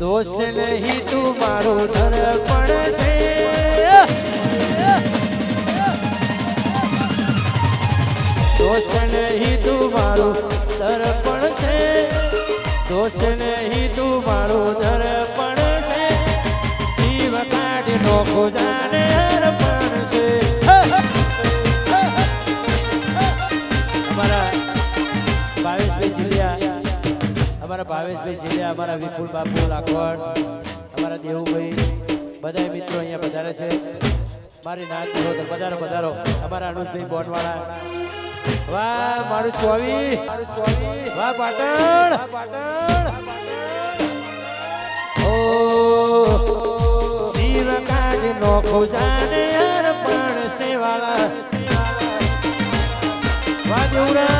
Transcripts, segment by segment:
દોસ્ત નહીં તું મારું દર્પણ છે દોષ નહીં તું મારું દર્પણ છે દોષ નહીં તું મારું દર્પણ છે જીવ કાઢ નો ખોજાને અમારા ભાવેશભાઈ છે, અમારા વિપુલ બાપુ લાખવડ અમારા દેવુભાઈ બધા મિત્રો અહીંયા પધારે છે. મારી નાત તો પધારો પધારો. અમારા અનુજભાઈ બોનવાળા. વાહ, મારું ચોવી. મારું ચોવી વાહ, પાટણ. પાટણ ઓ શિવ કાઢ નો ખોજાને અર્પણ સેવાળા. વાહ દેવરામ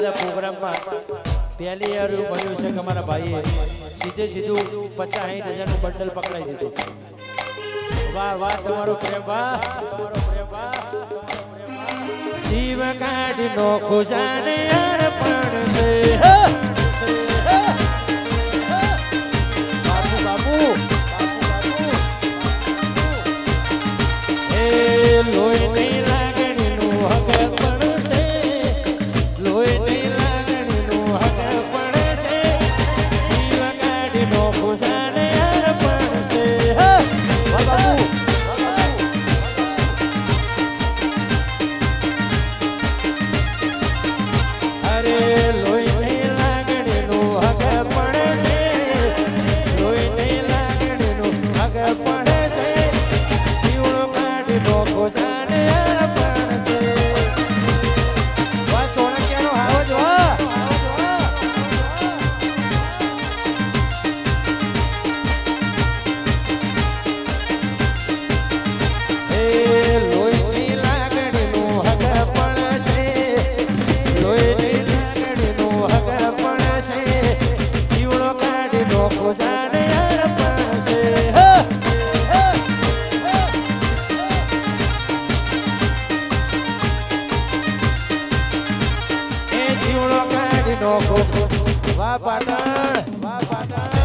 બધા પ્રોગ્રામમાં પહેલી વાર એવું બન્યું છે કે અમારા ભાઈએ સીધે સીધું પચાસ સાઠ હજારનું બંડલ પકડાઈ દીધું. વાહ વાહ, તમારો પ્રેમ, વાહ. તમારો પ્રેમ વાહ શિવ કાઢ નો ખુશાને અર્પણ છે. ડોકો વાહ પાટણ વાહ પાટણ.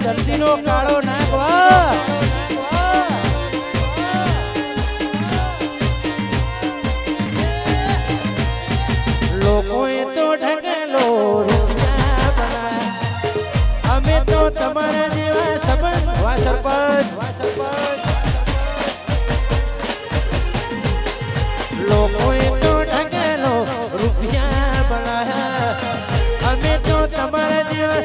ધરતીનો કાળો નાગ ઢગલો રૂપિયા બનાયા અમે તો તમારા જેવા સંબંધ વા સરપંચ વા સરપંચ. લોકોએ તો ઢગલો રૂપિયા બનાયા અમે તો તમારા જેવા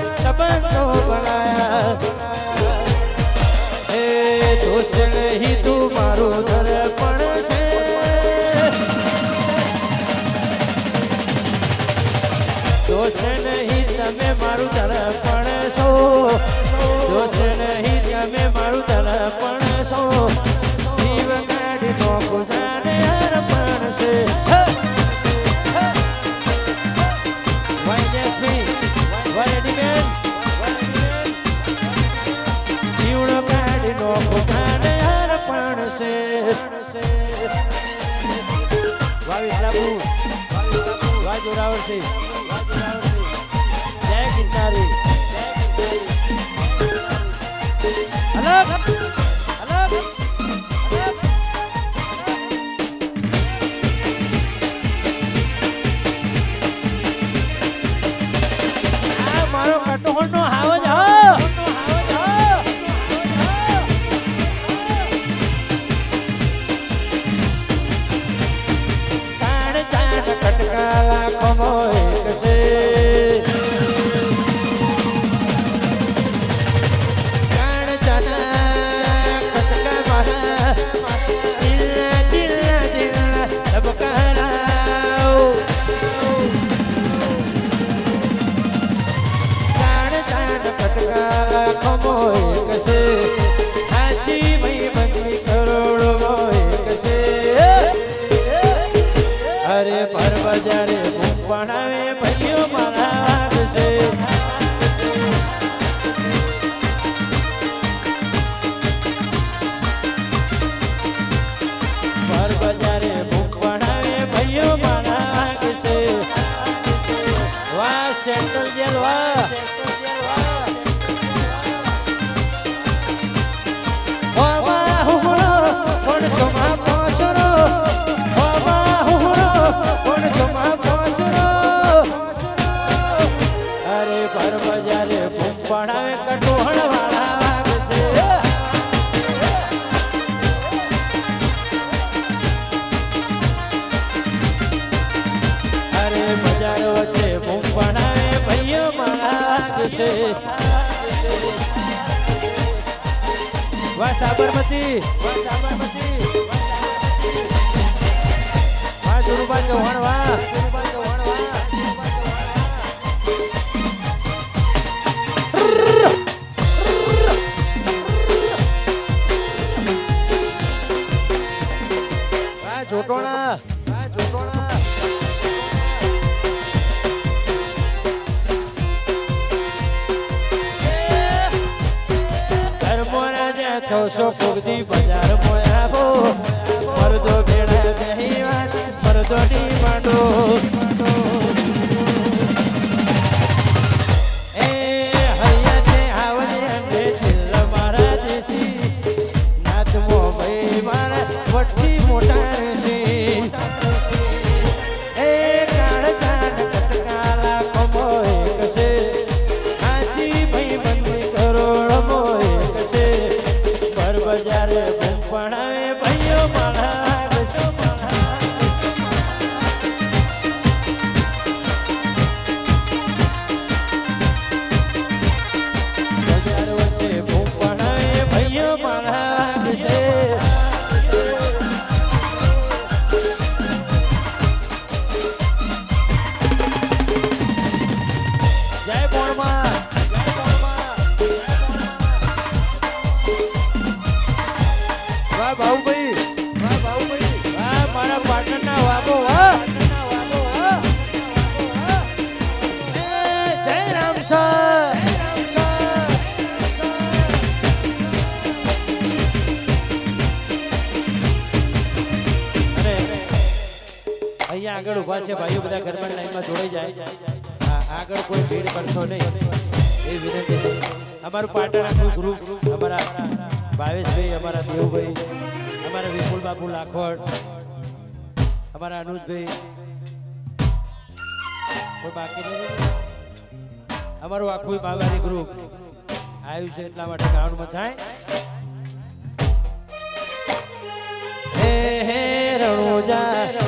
વાવી પ્રભુ વાહ જોરાવરસિંહ જય અલગ ભાઈઓ મારા વાગશે પર બજારે બૂમ પડાવે ભાઈઓ મારા છે. વાહ સેન્ટ્રલ જેલ સાબરમતી. વાહ સાબરમતી. વાહ ધુરુબા ચૌહાણ વાહ. ચૌહાણ થશો ફુગદી બજાર મોયાબો મરદો ભેળા બેહી વાત મરદો ડી માંડો. આગળ ઊભા છે, ભાઈઓ બધા ગરબા લાઈનમાં જોડાઈ જાય. આગળ કોઈ ભીડ કરશો નહીં. એ વિનંતી છે. અમારું પાટણ આખું ગ્રુપ અમારા ભાવેશભાઈ, અમારા દેવભાઈ, અમારા વિપુલ બાપુ લાખોડ, અમારા અનુજભાઈ. કોઈ બાકી નહીં અમારું આખું ભાવારી ગ્રુપ આવ્યું છે એટલા માટે ગ્રાઉન્ડમાં થાય. હે હે, રણુજા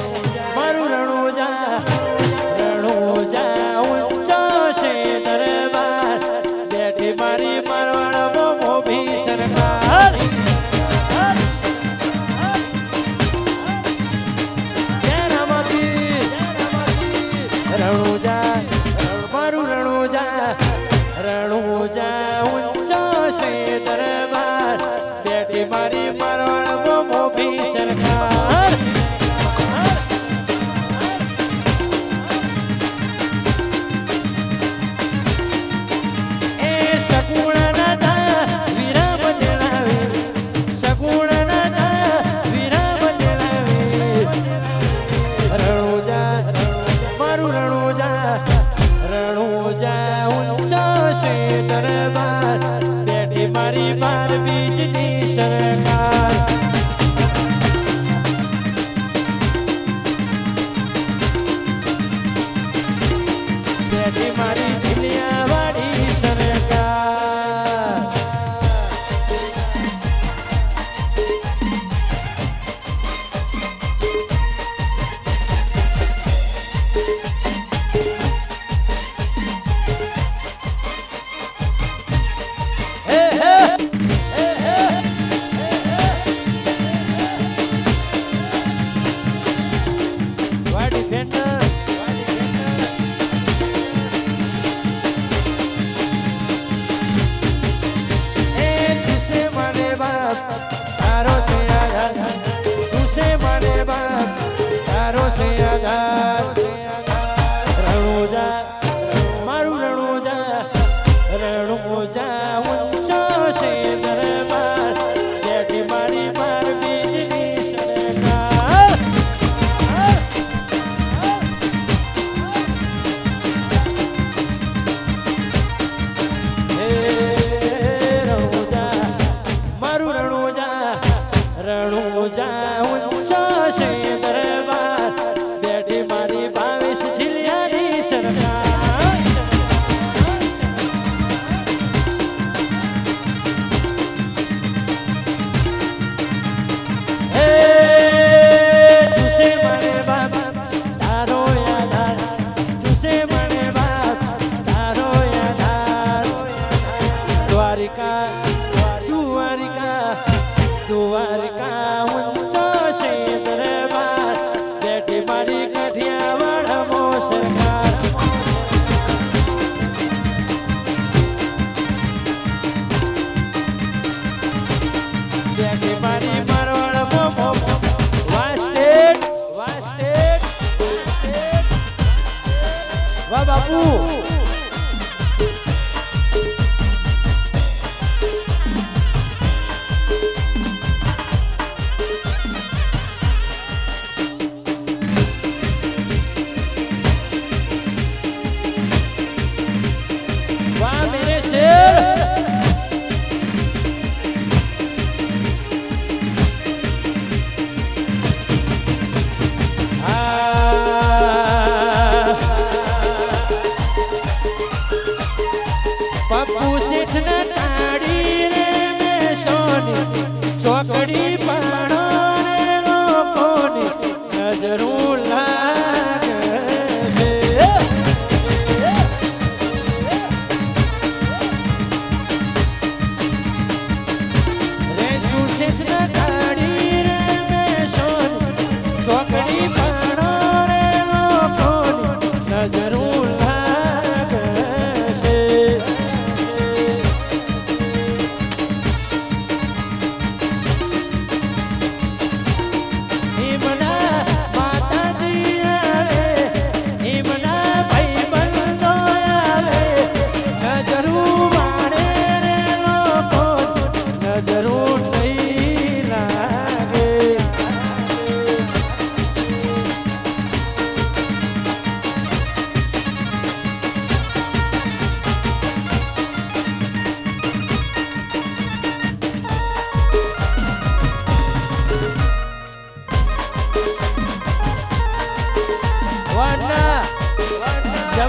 છે દરબાર બેઠી મારી બાર બીજની સરકાર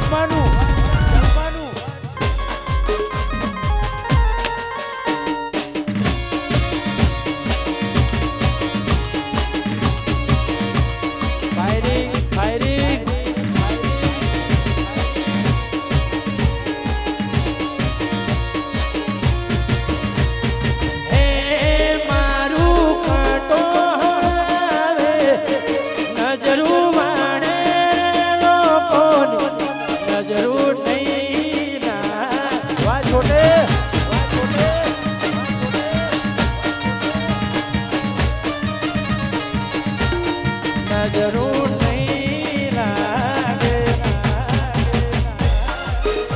જમવાનું